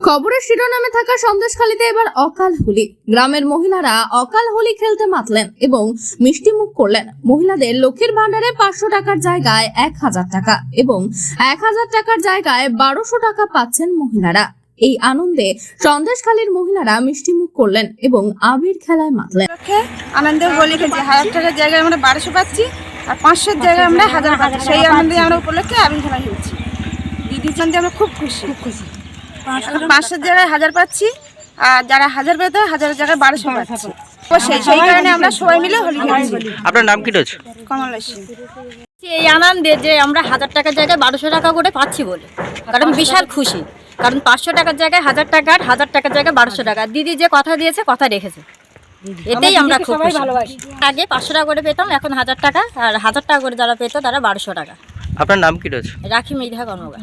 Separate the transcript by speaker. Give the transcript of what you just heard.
Speaker 1: খবরের শিরোনামে থাকা সন্দেশখালীতে এবার অকাল হোলি। গ্রামের মহিলারা অকাল হোলি খেলতে মাতলেন এবং মিষ্টি মুখ করলেন। মহিলাদের লক্ষ্মীর ভান্ডারে পাঁচশো টাকার জায়গায় এক হাজার টাকা এবং এক হাজার টাকার জায়গায় বারোশো টাকা পাচ্ছেন মহিলারা। এই আনন্দে সন্দেশখালীর মহিলারা মিষ্টি মুখ করলেন এবং আবির খেলায় মাতলেন।
Speaker 2: আনন্দে হোলি খেলছি। হাজার টাকার জায়গায় আমরা বারোশো পাচ্ছি আর পাঁচশোর জায়গায় আমরা হাজার পাচ্ছি। সেই আনন্দে আমরা উপলক্ষে আবির খেলা খেলছি। দিদির সঙ্গে আমরা খুব খুশি। খুব খুশি। পাঁচশোর জায়গায় হাজার পাচ্ছি আর যারা হাজার পেত হাজারের জায়গায় বারোশো পাচ্ছি। তো সেই সেই কারণে আমরা সবাই মিলে হোলি খেলছি
Speaker 3: আপনার নাম কি রয়েছে?
Speaker 2: কমলা সিং
Speaker 4: এই আনন্দে যে আমরা হাজার টাকার জায়গায় বারোশো টাকা করে পাচ্ছি বলে। কারণ বিশাল খুশি। কারণ পাঁচশো টাকার জায়গায় হাজার টাকার হাজার টাকার জায়গায় বারোশো টাকা। দিদি যে কথা দিয়েছে কথা রেখেছে। এতেই আমরা খুব ভালোবাসি। আগে পাঁচশো টাকা করে পেতাম এখন হাজার টাকা। আর হাজার টাকা করে যারা পেতো তারা বারোশো টাকা।
Speaker 3: আপনার নাম কি রয়েছে?
Speaker 4: রাখি মৃধা কর্মকার।